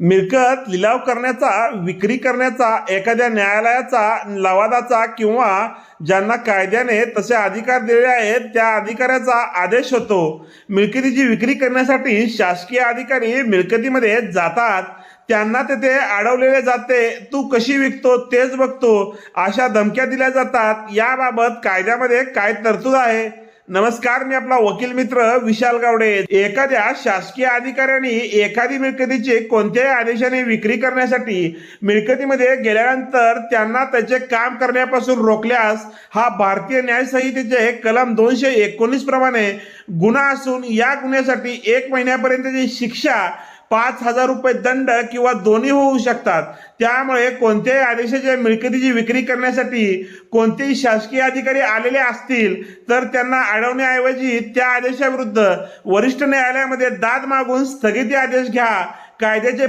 मिळकत लिलाव करण्याचा विक्री करण्याचा एखाद्या न्यायालयाचा लवादाचा किंवा ज्यांना कायद्याने तसे अधिकार दिलेले आहेत त्या अधिकाऱ्याचा आदेश होतो. मिळकतीची विक्री करण्यासाठी शासकीय अधिकारी मिळकतीमध्ये जातात. त्यांना तेथे अडवलेले जाते. तू कशी विकतो तेच बघतो. अशा धमक्या दिल्या जातात. याबाबत कायद्यामध्ये काय तरतूद आहे? नमस्कार मी आपला वकील मित्र विशाल गावडे. एखाद्या शासकीय अधिकाऱ्याने एखादी मिळकतीची कोणत्याही आदेशाने विक्री करण्यासाठी मिळकतीमध्ये गेल्यानंतर त्यांना त्याचे काम करण्यापासून रोखल्यास हा भारतीय न्याय संहितेचे कलम दोनशे एकोणीस प्रमाणे गुन्हा असून या गुन्ह्यासाठी एक महिन्यापर्यंतची शिक्षा पाच हजार रुपये दंड किंवा दोन्ही होऊ शकतात. त्यामुळे कोणत्याही आदेशाच्या मिळकतीची विक्री करण्यासाठी कोणतेही शासकीय अधिकारी आलेले असतील तर त्यांना अडवण्याऐवजी त्या आदेशाविरुद्ध वरिष्ठ न्यायालयामध्ये दाद मागून स्थगिती आदेश घ्या. कायद्याचे